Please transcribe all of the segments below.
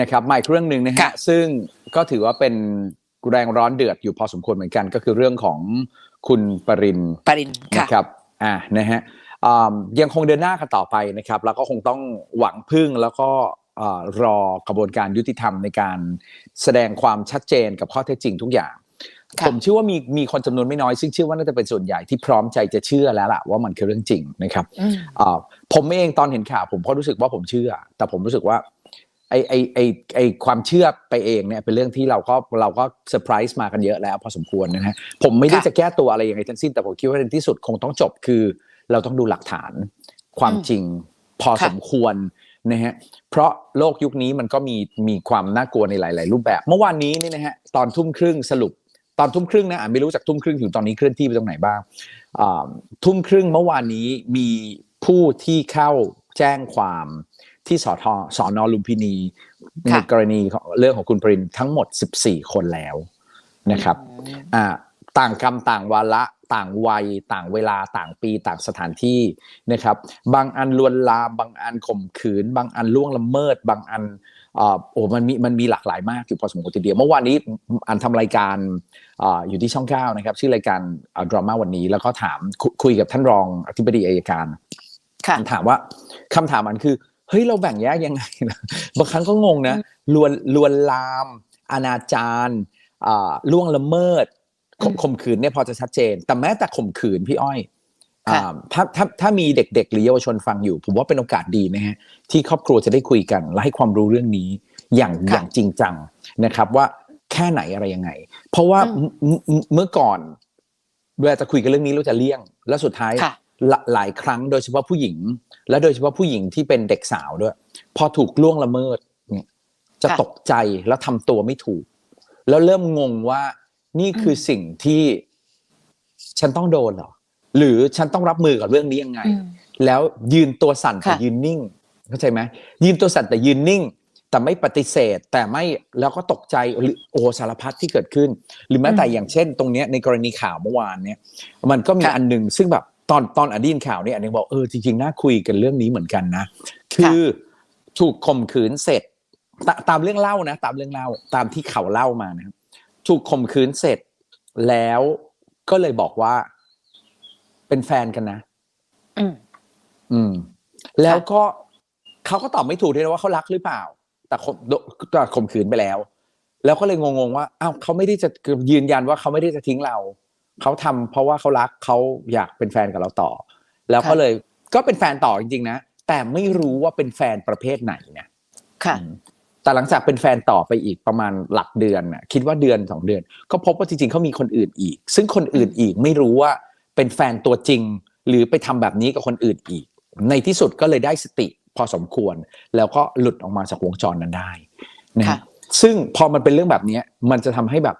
นะครับมาอีกเรื่องหนึ่งนะฮะค่ะซึ่งก็ถือว่าเป็นแรงร้อนเดือดอยู่พอสมควรเหมือนกัน ก็คือเรื่องของคุณปรินปรินค่ะนะครับอ่านะฮะอ่ายังคงเดินหน้ากันต่อไปนะครับ แล้วก็คงต้องหวังพึ่งแล้วก็อ่ารอกระบวนการยุติธรรมในการแสดงความชัดเจนกับข้อเท็จจริงทุกอย่างค่ะผมเชื่อว่ามีมีคนจำนวนไม่น้อย ซึ่งเชื่อว่าน่าจะเป็นส่วนใหญ่ที่พร้อมใจจะเชื่อแล้วล่ะว่ามันคือเรื่องจริงนะครับอืมอ่าผมเองตอนเห็นข่าวผมก็รู้สึกว่าผมเชื่อ แต่ผมรู้สึกว่า ไอไอไอไอความเชื่อไปเองเนี่ยเป็นเรื่องที่เราก็เราก็เซอร์ไพรส์มากันเยอะแล้วพอสมควรนะฮะผมไม่ได้ค่ะจะแก้ตัวอะไรยังไงทั้งสิ้นแต่ผมคิดว่าในที่สุดคงต้องจบคือ เราต้องดูหลักฐานความอืมจริงพอค่ะสมควรนะฮะเพราะโลกยุคนี้มันก็มีมีความน่ากลัวในหลาย ๆ รูปแบบ เมื่อวานนี้นี่นะฮะตอนทุ่มครึ่งสรุปตอนทุ่มครึ่งนะอ่านไม่รู้จากทุ่มครึ่งถึงตอนนี้เคลื่อนที่ไปตรงไหนบ้างอ่าทุ่มครึ่งเมื่อวานนี้มีผู้ที่เข้าแจ้งความ ที่สอทสอนอลุมพินีในค่ะกรณีของเรื่องของคุณปรินทั้งหมด 14 คนแล้วนะครับอ่าต่างกรรมต่างวาระต่างวัยต่างเวลาต่างปีต่างสถานที่นะครับ บางอันลวนลามบางอันข่มขืน บางอันล่วงละเมิด บางอันอ่าโอ้มันมีมันมีหลากหลายมากอยู่พอสมควรทีเดียวเมื่อวานนี้อันทำรายการอาอยู่ที่ช่องเก้านะครับ ชื่อรายการดราม่าวันนี้แล้วก็ถามคุคุยกับท่านรองอธิบดีอายการค่ะถามว่าคำถามมันคือ เฮ้ยเราแบ่งแยกยังไงนะบางครั้งก็งงนะลวนลวนลามอนาจารอ่าล่วงละเมิดข่มอืมข่มขืนเนี่ยพอจะชัดเจน แต่แม้แต่ข่มขืนพี่อ้อยค่ะอ่าถ้าถ้าถ้ามีเด็กๆหรือเยาวชนฟังอยู่ ผมว่าเป็นโอกาสดีนะฮะที่ครอบครัวจะได้คุยกันและให้ความรู้เรื่องนี้อย่างค่ะอย่างจริงจังนะครับว่าแค่ไหนอะไรยังไง เพราะว่าอืมเมื่อเมื่อเมื่อก่อนเวลาจะคุยกันเรื่องนี้เราจะเลี่ยง แล้วสุดท้ายค่ะ หลหลายครั้งโดยเฉพาะผู้หญิง และโดยเฉพาะผู้หญิงที่เป็นเด็กสาวด้วย พอถูกล่วงละเมิดเนี่ยจะค่ะตกใจแล้วทำตัวไม่ถูก แล้วเริ่มงงว่านี่คืออมสิ่งที่ฉันต้องโดนเหรอหรือฉันต้องรับมือกับเรื่องนี้ยังไงอืมแล้วยืนตัวสั่นแต่ค่ะยืนนิ่งเข้าใจไหมยืนตัวสั่นแต่ยืนนิ่ง แต่ไม่ปฏิเสธ แต่ไม่แล้วก็ตกใจหรือโอ้สารพัดที่เกิดขึ้น หรือแม้แต่อย่างเช่น ตรงเนี้ยในกรณีข่าวเมื่อวานเนี่ย มันก็มีค่ะอันหนึ่งซึ่งแบบ ตอนตอนอดีนข่าวเนี่ยอันหนึงบอกเออจริงๆน่าคุยกันเรื่องนี้เหมือนกันนะ คือถูกข่มขืนเสร็จตาตามเรื่องเล่านะ ตามเรื่องเล่าตามที่เขาเล่ามานะครับ ถูกข่มขืนเสร็จแล้วก็เลยบอกว่า เป็นแฟนกันนะ อืมอืม แล้วก็เขาก็ตอบไม่ถูกด้วยนะว่าเขารักหรือเปล่า แต่ข่มโดแต่ข่มขืนไปแล้ว แล้วก็เลยงงๆว่าอ้าวเขาไม่ได้จะยืนยันว่าเขาไม่ได้จะทิ้งเรา เขาทำเพราะว่าเขารักเขาอยากเป็นแฟนกับเราต่อ แล้วก็ค่ะเลยก็เป็นแฟนต่อจริงๆนะแต่ไม่รู้ว่าเป็นแฟนประเภทไหนนะค่ะอืมแต่หลังจากเป็นแฟนต่อไปอีกประมาณหลักเดือนน่ะคิดว่าเดือนสองเดือน ก็พบว่าจริงๆเขามีคนอื่นอีก ซึ่งคนอื่นอีกไม่รู้ว่าเป็นแฟนตัวจริง หรือไปทำแบบนี้กับคนอื่นอีก ในที่สุดก็เลยได้สติพอสมควร แล้วก็หลุดออกมาจากวงจรนั้นได้นะค่ะฮะซึ่งพอมันเป็นเรื่องแบบเนี้ยมันจะทำให้แบบ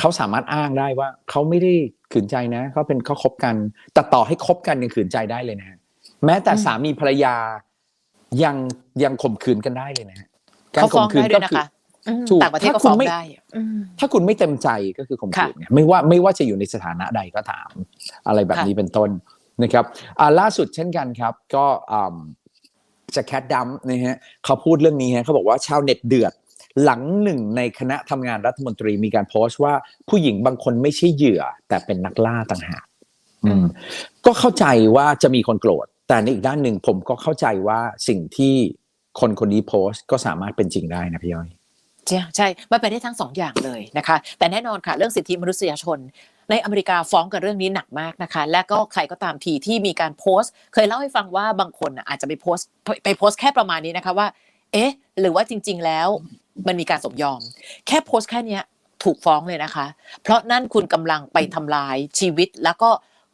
เขาสามารถอ้างได้ว่าเขาไม่ได้ขืนใจนะเขาเป็นเขาคบกันแต่ต่อให้คบกันยังขืนใจได้เลยนะฮะแม้แต่อืมสามีภรรยายังยังข่มขืนกันได้เลยนะฮะเขาฟ้องได้ด้วยนะคะอืมถูกต่างประเทศก็ถ้าคุณฟ้องไม่ได้อืมถ้าคุณไม่เต็มใจก็คือข่มขืนค่ะไงไม่ว่าไม่ว่าจะอยู่ในสถานะใดก็ตาม อะไรแบบค่ะนี้เป็นต้นนะครับอ่าล่าสุดเช่นกันครับ ก็อ่าจะแคดดัมนะฮะเขาพูดเรื่องนี้ฮะเขาบอกว่าชาวเน็ตเดือด หลังหนึ่งในคณะทำงานรัฐมนตรีมีการโพสต์ว่าผู้หญิงบางคนไม่ใช่เหยื่อ แต่เป็นนักล่าต่างหากอืมก็เข้าใจว่าจะมีคนโกรธ แต่ในอีกด้านหนึ่งผมก็เข้าใจว่าสิ่งที่คนคนนี้โพสต์ก็สามารถเป็นจริงได้นะพี่ย้อยใช่ใช่มันไปได้ทั้งสองอย่างเลยนะคะ แต่แน่นอนค่ะ เรื่องสิทธิมนุษยชน ในอเมริกาฟ้องกันเรื่องนี้หนักมากนะคะ และก็ใครก็ตามทีที่มีการโพสต์ เคยเล่าให้ฟังว่าบางคนน่ะอาจจะไปโพสต์ไปไปโพสต์แค่ประมาณนี้นะคะว่า เอ๊ะ หรือว่าจริง ๆ แล้ว มันมีการสมยอม แค่โพสต์แค่นี้ถูกฟ้องเลยนะคะ เพราะนั่นคุณกำลังไปทำลายชีวิตแล้วก็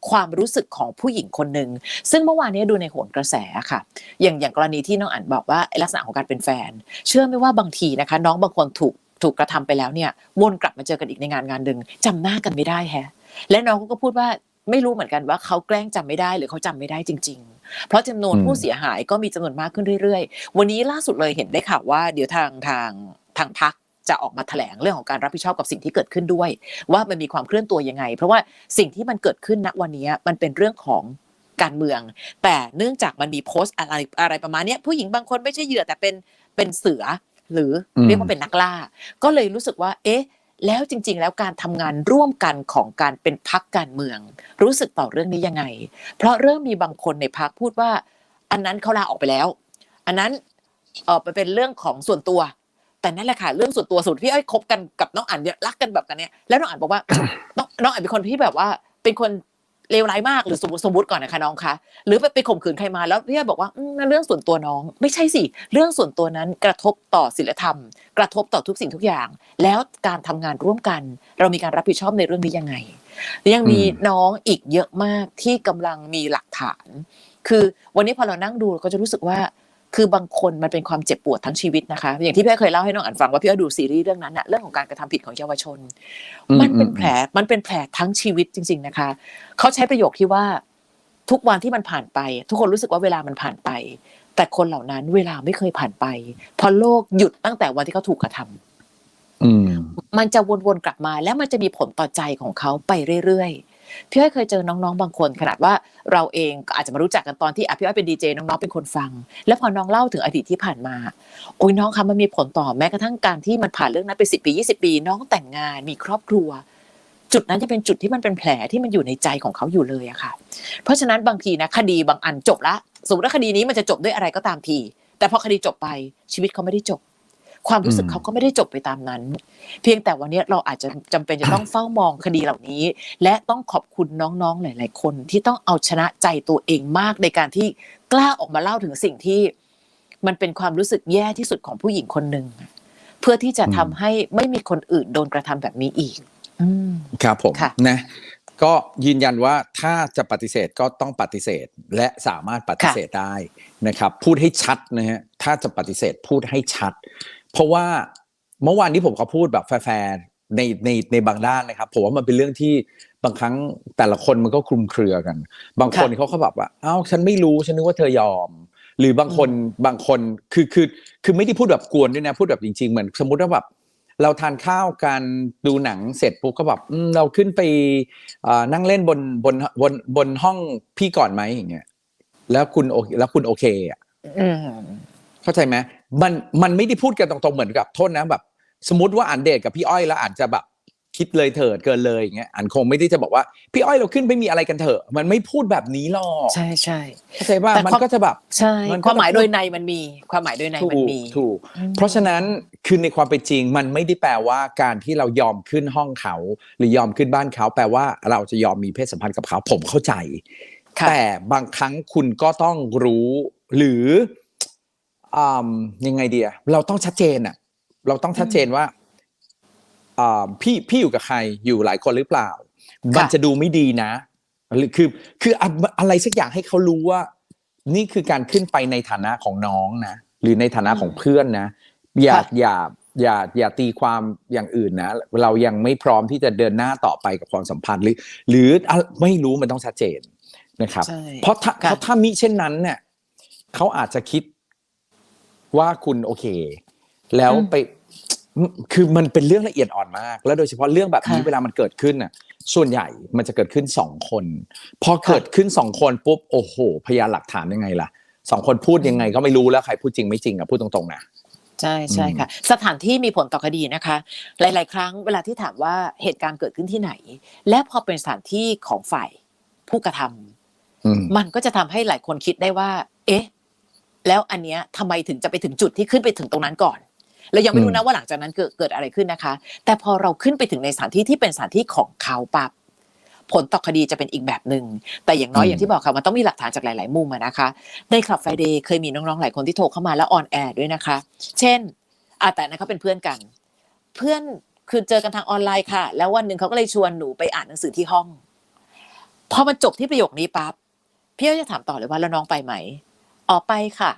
ความรู้สึกของผู้หญิงคนหนึ่งซึ่งเมื่อวานนี้ดูในโหนกระแสค่ะ อย่างอย่างกรณีที่น้องอันบอกว่าลักษณะของการเป็นแฟน เชื่อไหมว่าบางทีนะคะ น้องบางคนถูกถูกกระทำไปแล้วเนี่ย วนกลับมาเจอกันอีกในงานงานหนึ่งจำหน้ากันไม่ได้แฮะ และน้องก็พูดว่าไม่รู้เหมือนกันว่าเขาแกล้งจำไม่ได้หรือเขาจำไม่ได้จริง ๆ เพราะจำนวนอืมผู้เสียหายก็มีจำนวนมากขึ้นเรื่อยๆ วันนี้ล่าสุดเลยเห็นได้ข่าวว่าเดี๋ยวทางทางทางพักจะออกมาแถลงเรื่องของการรับผิดชอบกับสิ่งที่เกิดขึ้นด้วย ว่ามันมีความเคลื่อนตัวยังไง เพราะว่าสิ่งที่มันเกิดขึ้นณวันนี้มันเป็นเรื่องของการเมือง แต่เนื่องจากมันมีโพสต์อะไรอะไรประมาณเนี้ยผู้หญิงบางคนไม่ใช่เหยื่อแต่เป็นเป็นเสือหรืออมเรียกว่าเป็นนักล่า ก็เลยรู้สึกว่า เอ๊ะ แล้วจริง ๆ แล้วการทำงานร่วมกันของการเป็นพักการเมือง รู้สึกต่อเรื่องนี้ยังไง เพราะเริ่มมีบางคนในพักพูดว่า อันนั้นเขาลาออกไปแล้ว อันนั้นเออไปเป็นเรื่องของส่วนตัว แต่นั่นแหละค่ะเรื่องส่วนตัวสุดพี่อ้อยคบกันกับน้องอั๋นเนี่ยรักกันแบบกันเนี่ยแล้วน้องอั๋นบอกว่า น้องน้องอั๋นเป็นคนที่แบบว่าเป็นคน เลวร้ายมากหรือสมมติสมมติก่อนนะคะน้องคะหรือไปไปข่มขืนใครมาแล้วพี่อ้อยบอกว่าอืมนั่นเรื่องส่วนตัวน้อง ไม่ใช่สิ เรื่องส่วนตัวนั้นกระทบต่อศีลธรรม กระทบต่อทุกสิ่งทุกอย่าง แล้วการทำงานร่วมกัน เรามีการรับผิดชอบในเรื่องนี้ยังไง ยังมีอืมน้องอีกเยอะมากที่กำลังมีหลักฐาน คือวันนี้พอเรานั่งดูเราก็จะรู้สึกว่า คือบางคนมันเป็นความเจ็บปวดทั้งชีวิตนะคะ อย่างที่พี่อ้อยเคยเล่าให้น้องอ่านฟังว่าพี่อ้อยดูซีรีส์เรื่องนั้นอะเรื่องของการกระทำผิดของเยาวชนอืมมันเป็นอืมแผลมันเป็นแผลทั้งชีวิตจริง ๆนะคะ เขาใช้ประโยคที่ว่าทุกวันที่มันผ่านไป ทุกคนรู้สึกว่าเวลามันผ่านไป แต่คนเหล่านั้นเวลาไม่เคยผ่านไปเพราะโลกหยุดตั้งแต่วันที่เขาถูกกระทำอืมมันจะวนๆกลับมา แล้วมันจะมีผลต่อใจของเขาไปเรื่อยๆ พี่อ้อยเคยเจอน้องๆบางคน ขนาดว่าเราเองอาจจะมารู้จักกันตอนที่อพี่อ้อยเป็นดีเจน้องๆเป็นคนฟัง แล้วพอน้องเล่าถึงอดีตที่ผ่านมา โอ้ยน้องคะมันมีผลต่อแม้กระทั่งการที่มันผ่านเรื่องนั้นไปสิปียี่สิบปี น้องแต่งงานมีครอบครัว จุดนั้นจะเป็นจุดที่มันเป็นแผลที่มันอยู่ในใจของเขาอยู่เลยอะค่ะ เพราะฉะนั้นบางทีนะคดีบางอันจบละสมมติว่าคดีนี้มันจะจบด้วยอะไรก็ตามทีแต่พอคดีจบไปชีวิตเขาไม่ได้จบ ความรู้สึกอืมเขาก็ไม่ได้จบไปตามนั้น เพียงแต่วันนี้เราอาจจะจำเป็นจะต้องเฝ้ามองคดีเหล่านี้ และต้องขอบคุณน้องๆหลาย ๆ คนที่ต้องเอาชนะใจตัวเองมากในการที่กล้าออกมาเล่าถึงสิ่งที่ มันเป็นความรู้สึกแย่ที่สุดของผู้หญิงคนหนึ่งเพื่อที่จะทำให้ไม่มีคนอื่นโดนกระทำแบบนี้อีกอืมครับผมค่ะนะก็ยืนยันว่าถ้าจะปฏิเสธก็ต้องปฏิเสธและสามารถปฏิเสธได้นะครับ พูดให้ชัดนะฮะถ้าจะปฏิเสธพูดให้ชัด เพราะว่าเมื่อวานที่ผมก็พูดแบบแฟร์ในในในบางด้านนะครับผมว่ามันเป็นเรื่องที่บางครั้งแต่ละคนมันก็คลุมเครือกัน บางคนค่ะเขาก็แบบว่าอ้าวฉันไม่รู้ฉันนึกว่าเธอยอม หรือบางคนบางคนคือคือคือไม่ได้พูดแบบกวนด้วยนะ พูดแบบจริง ๆ เหมือนสมมุติว่าแบบเราทานข้าวกันดูหนังเสร็จปุ๊บก็แบบเราขึ้นไปนั่งเล่นบนบนบนบนห้องพี่ก่อนไหมอย่างเงี้ยแล้วคุณโอแล้วคุณโอเคอะ เข้าใจไหมมันมันไม่ได้พูดกันตรงๆเหมือนกับโทษนะแบบ สมมติว่าอ่านเดทกับพี่อ้อยแล้วอ่านจะแบบคิดเลยเถิดเกินเลยอย่างเงี้ยอ่านคงไม่ได้จะบอกว่าพี่อ้อยเราขึ้นไปมีอะไรกันเถอะ มันไม่พูดแบบนี้หรอกใช่ใช่เข้าใจป่ะแต่มันความก็จะแบบใช่มันก็ความหมายโดยในมันมี ความหมายโดยในถูมันกมีถูกอืมเพราะฉะนั้นคือในความเป็นจริง มันไม่ได้แปลว่าการที่เรายอมขึ้นห้องเขา หรือยอมขึ้นบ้านเขาแปลว่าเราจะยอมมีเพศสัมพันธ์กับเขาผมเข้าใจค่ะแต่บางครั้งคุณก็ต้องรู้ หรืออ่า ยังไงเดียเราต้องชัดเจนอะเราต้องชัดเจนว่าอ่าพี่พี่อยู่กับใครอยู่หลายคนหรือเปล่า มันจะดูไม่ดีนะหรือคือคืออะอะไรสักอย่างให้เขารู้ว่า นี่คือการขึ้นไปในฐานะของน้องนะหรือในฐานะของเพื่อนนะ อย่าค่ะอย่าอย่าอย่าตีความอย่างอื่นนะ เรายังไม่พร้อมที่จะเดินหน้าต่อไปกับความสัมพันธ์หรือ หรืออะไม่รู้มันต้องชัดเจนนะครับใช่เพราะถ้าค่ะเพราะถ้ามิเช่นนั้นเนี่ยเขาอาจจะคิด ว่าคุณโอเค แล้วไปคือมันเป็นเรื่องละเอียดอ่อนมาก แล้วโดยเฉพาะเรื่องแบบนี้ค่ะเวลามันเกิดขึ้นน่ะ ส่วนใหญ่มันจะเกิดขึ้นสองคน พอเกิดขึ้นสองคนปุ๊บโอ้โห พยานหลักฐานยังไงล่ะสองคนพูดยังไงก็ไม่รู้แล้วใครพูดจริงไม่จริงอะพูดตรงๆนะใช่ใช่ค่ะ สถานที่มีผลต่อคดีนะคะ หลาย ๆ ครั้งเวลาที่ถามว่าเหตุการณ์เกิดขึ้นที่ไหน และพอเป็นสถานที่ของฝ่ายผู้กระทำอืมมันก็จะทำให้หลายคนคิดได้ว่า เอ๊ะ แล้วอันเนี้ยทำไมถึงจะไปถึงจุดที่ขึ้นไปถึงตรงนั้นก่อนเรายังไม่รู้นะว่าหลังจากนั้นเกิดเกิดอะไรขึ้นนะคะ แต่พอเราขึ้นไปถึงในสถานที่ที่เป็นสถานที่ของเขาปับผลต่อคดีจะเป็นอีกแบบหนึ่ง แต่อย่างน้อยอืมอย่างที่บอกค่ะ มันต้องมีหลักฐานจากหลาย ๆ มุมอะนะคะ ในคลับไฟเดย์เคยมีน้อง ๆ หลายคนที่โทรเข้ามาแล้วออนแอร์ด้วยนะคะ เช่นอาแต่นั้นเขาเป็นเพื่อนกัน เพื่อนคือเจอกันทางออนไลน์ค่ะ แล้ววันหนึ่งเขาก็เลยชวนหนูไปอ่านหนังสือที่ห้อง พอมันจบที่ประโยคนี้ปั๊บพี่ก็จะถามต่อเลยว่าแล้วน้องไปไหม อ๋อไปค่ะ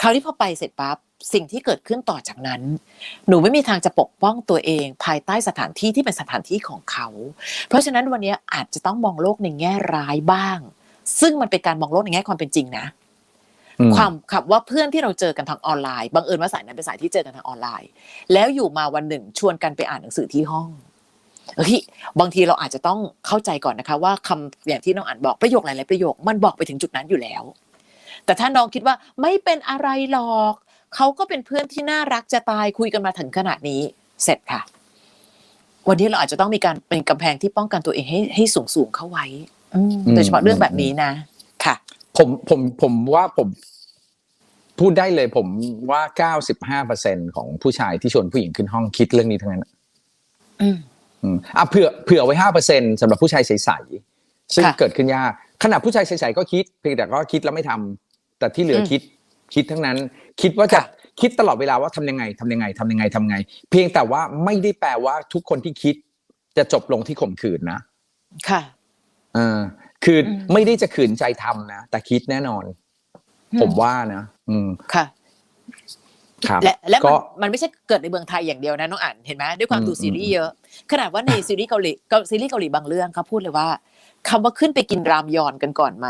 คราวนี้พอไปเสร็จปั๊บสิ่งที่เกิดขึ้นต่อจากนั้น หนูไม่มีทางจะปกป้องตัวเอง ภายใต้สถานที่ที่เป็นสถานที่ของเขา เพราะฉะนั้นวันนี้อาจจะต้องมองโลกในแง่ร้ายบ้าง ซึ่งมันเป็นการมองโลกในแง่ความเป็นจริงนะอืมความขับว่าเพื่อนที่เราเจอกันทางออนไลน์บังเอิญว่าสายนั้นเป็นสายที่เจอกันทางออนไลน์ แล้วอยู่มาวันหนึ่งชวนกันไปอ่านหนังสือที่ห้องเฮ้ยบางทีเราอาจจะต้องเข้าใจก่อนนะคะ ว่าคำอย่างที่น้องอ่านบอกประโยคหลายๆประโยค มันบอกไปถึงจุดนั้นอยู่แล้ว แต่ถ้าน้องคิดว่าไม่เป็นอะไรหรอกเขาก็เป็นเพื่อนที่น่ารักจะตายคุยกันมาถึงขนาดนี้ เสร็จค่ะ วันนี้เราอาจจะต้องมีการเป็นกำแพงที่ป้องกันตัวเองให้ให้สูงสูงๆเข้าไว้อืมอืมโดยเฉพาะเรื่องแบบนี้นะ ค่ะ ผมผมผมว่าผม พูดได้เลยผมว่า95%ของผู้ชายที่ชวนผู้หญิงขึ้นห้องคิดเรื่องนี้ทั้งนั้นอืมอืมอะเผื่อเผื่อไว้ห้าเปอร์เซ็นสำหรับผู้ชายใสๆซึ่งค่ะเกิดขึ้นยากขนาดผู้ชายใสๆก็คิดเพียงแต่ก็คิดแล้วไม่ทำ แต่ที่เหลืออมคิดคิดทั้งนั้น คิดว่าจะค่ะคิดตลอดเวลาว่าทำยังไงทำยังไงทำยังไงทำยังไง เพียงแต่ว่าไม่ได้แปลว่าทุกคนที่คิดจะจบลงที่ข่มขืนนะ ค่ะเออคืออมไม่ได้จะขืนใจทำนะแต่คิดแน่นอน ผมว่านะอืมค่ะครับและและมันก็มันไม่ใช่เกิดในเมืองไทยอย่างเดียวนะน้องอ่านเห็นไหมด้วยความอืมดูซีรีส์เยอะ ขนาดว่าในซีรีส์เกาหลีเกาซีรีส์เกาหลีบางเรื่องเขาพูดเลยว่าคำว่าขึ้นไปกินรามยอนกันก่อนไหม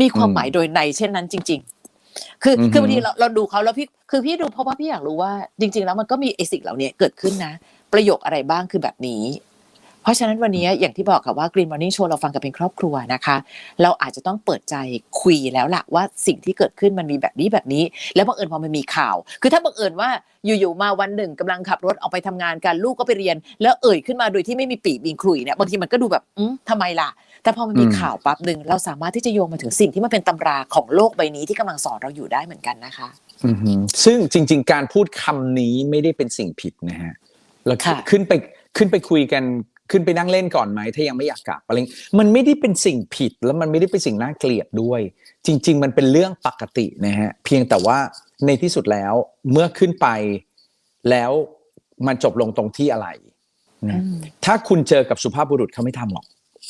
มีความหมายโดยในเช่นนั้นจริง ๆ คือคือบางทีเราเราดูเขาแล้วพี่คือพี่ดูเพราะว่าพี่อยากรู้ว่าจริง ๆ แล้วมันก็มีไอสิ่งเหล่านี้เกิดขึ้นนะ ประโยคอะไรบ้างคือแบบนี้ เพราะฉะนั้นวันนี้อย่างที่บอกค่ะว่า Green Morning Show เราฟังกันเป็นครอบครัวนะคะ เราอาจจะต้องเปิดใจคุยแล้วล่ะว่าสิ่งที่เกิดขึ้นมันมีแบบนี้แบบนี้ แล้วบังเอิญพอมันมีข่าว คือถ้าบังเอิญว่าอยู่ๆมาวันหนึ่งกำลังขับรถออกไปทำงานกันลูกก็ไปเรียน แล้วเอ่ยขึ้นมาโดยที่ไม่มีปีมีขลุ่ยเนี่ยบางทีมันก็ดูแบบอืมทำไมล่ะ แต่พอมันมีอืมข่าวปั๊บหนึ่งเราสามารถที่จะโยงมาถึงสิ่งที่มันเป็นตำราของโลกใบนี้ที่กำลังสอนเราอยู่ได้เหมือนกันนะคะอือหือซึ่งจริง ๆ การพูดคำนี้ไม่ได้เป็นสิ่งผิดนะฮะเราค่ะขึ้นไปขึ้นไปคุยกัน ขึ้นไปนั่งเล่นก่อนไหมถ้ายังไม่อยากกลับอะไรมันไม่ได้เป็นสิ่งผิดแล้วมันไม่ได้เป็นสิ่งน่าเกลียดด้วย จริง ๆ มันเป็นเรื่องปกตินะฮะเพียงแต่ว่าในที่สุดแล้วเมื่อขึ้นไปแล้วมันจบลงตรงที่อะไรนะถ้าคุณเจอกับสุภาพบุรุษเขาไม่ทำหรอก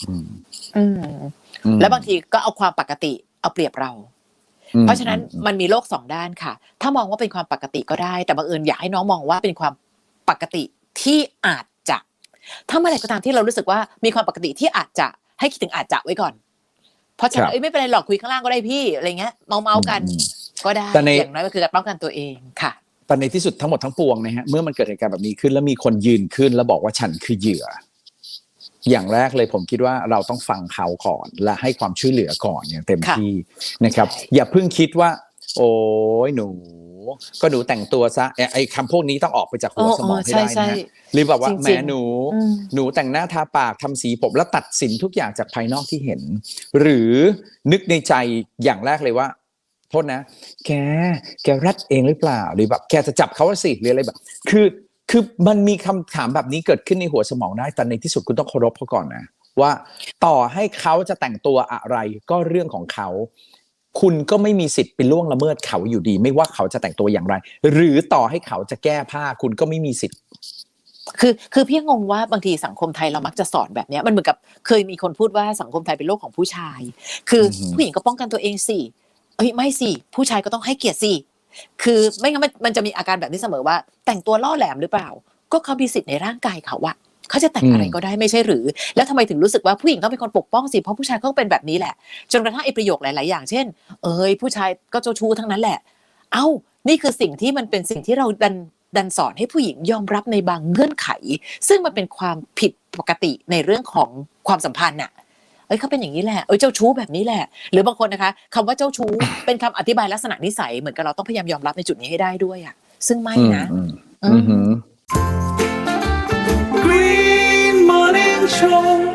อืมอืมอืมแล้วบางทีก็เอาความปกติเอาเปรียบเราอืมเพราะฉะนั้นอืมมันมีโลกสองด้านค่ะ ถ้ามองว่าเป็นความปกติก็ได้ แต่บังเอิญอยากให้น้องมองว่าเป็นความปกติที่อาจจะ ถ้าเมื่อไหร่ก็ตามที่เรารู้สึกว่ามีความปกติที่อาจจะให้คิดถึงอาจจะไว้ก่อน เพราะฉะนั้นเอ้ยไม่เป็นไรหรอกคุยข้างล่างก็ได้พี่อะไรเงี้ยเมาเมาๆกันอืมก็ได้แต่ในอย่างน้อยก็คือการป้องกันตัวเองค่ะแต่ในที่สุดทั้งหมดทั้งปวงนะฮะเมื่อมันเกิดเหตุการณ์แบบนี้ขึ้น แล้วมีคนยืนขึ้น แล้วบอกว่าฉันคือเหยื่อ อย่างแรกเลยผมคิดว่าเราต้องฟังเขาก่อน และให้ความช่วยเหลือก่อนอย่างเต็มค่ะที่นะครับ อย่าเพิ่งคิดว่า โอ้ยหนู ก็หนูแต่งตัวซะไอ้ไอ้คำพวกนี้ต้องออกไปจากหัวสมองให้ใช่ได้ใช่นะฮะหรือแบบว่าจริงๆแหม่หนูอืมหนูแต่งหน้าทาปากทำสีผมแล้วตัดสินทุกอย่างจากภายนอกที่เห็น หรือนึกในใจอย่างแรกเลยว่าโทษนะ แก แกแรดเองหรือเปล่า หรือแบบแกจะจับเขาสิหรืออะไรแบบ คือคือมันมีคำถามแบบนี้เกิดขึ้นในหัวสมองได้แต่ในที่สุดคุณต้องเคารพเขาก่อนนะว่าต่อให้เขาจะแต่งตัวอะไรก็เรื่องของเขา คุณก็ไม่มีสิทธิ์ไปล่วงละเมิดเขาอยู่ดี ไม่ว่าเขาจะแต่งตัวอย่างไร หรือต่อให้เขาจะแก้ผ้า คุณก็ไม่มีสิทธิ์ คือคือพี่งงว่าบางทีสังคมไทยเรามักจะสอนแบบเนี้ยมันเหมือนกับเคยมีคนพูดว่าสังคมไทยเป็นโลกของผู้ชาย คือออฮึผู้หญิงก็ป้องกันตัวเองสิเอ้ยไม่สิผู้ชายก็ต้องให้เกียรติสิคือไม่งั้นมันมันจะมีอาการแบบนี้เสมอว่า แต่งตัวล่อแหลมหรือเปล่า ก็เขามีสิทธิ์ในร่างกายเขาอะ เขาจะแต่งอะไรก็ได้ไม่ใช่หรือ แล้วทำไมถึงรู้สึกว่าผู้หญิงต้องเป็นคนปกป้องสิเพราะผู้ชายเขาก็เป็นแบบนี้แหละ จนกระทั่งไอ้ประโยคหลาย ๆ อย่างเช่น เอ้ยผู้ชายก็เจ้าชู้ทั้งนั้นแหละ เอ้า นี่คือสิ่งที่มันเป็นสิ่งที่เราดันดันสอนให้ผู้หญิงยอมรับในบางเงื่อนไข ซึ่งมันเป็นความผิดปกติในเรื่องของความสัมพันธ์น่ะเอ้ยเขาเป็นอย่างนี้แหละ เอ้ยเจ้าชู้แบบนี้แหละ หรือบางคนนะคะคำว่าเจ้าชู้เป็นคำอธิบายลักษณะนิสัยเหมือนกับเราต้องพยายามยอมรับในจุดนี้ให้ได้ด้วยอะซึ่งไม่นะ อืมอื อื